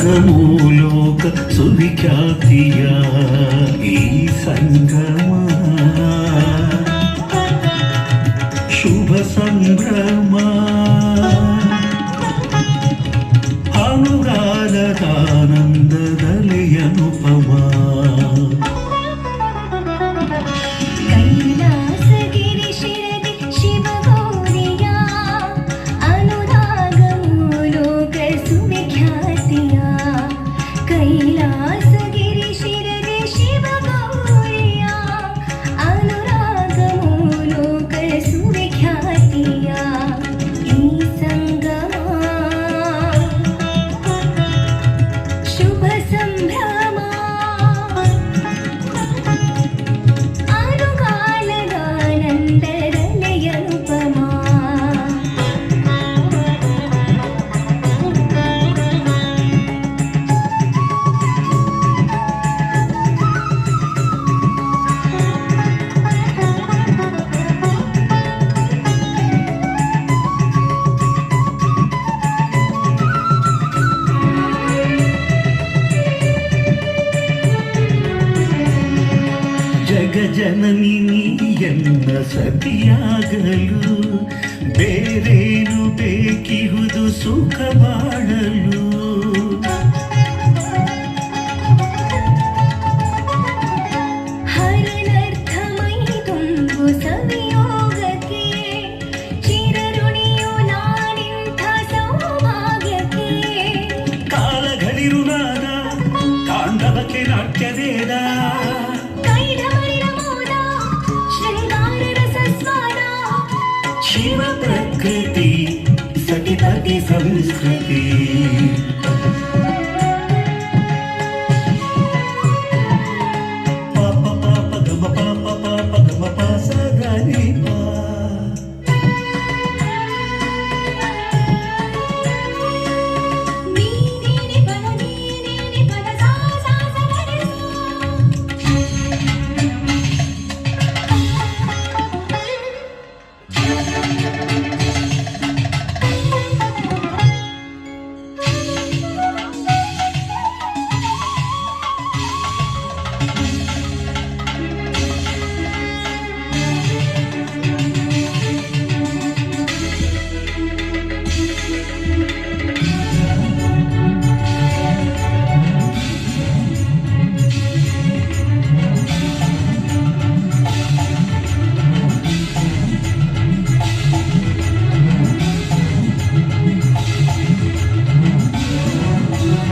భూలోక సువిఖ్యాతియా. ఈ సంగమా ಜಗಜನನಿ ನೀಯನ್ನ ಸತಿಯಾಗಲು ಬೇರೇನು ಬೇಕಿಹುದು ಸುಖ ಬಾಳಲು? ಕಾಲಗಳಿರುನಾದ ಕಾಂಡವಕ್ಕೆ ನಾಟ್ಯವೇದ? సంస్కృతి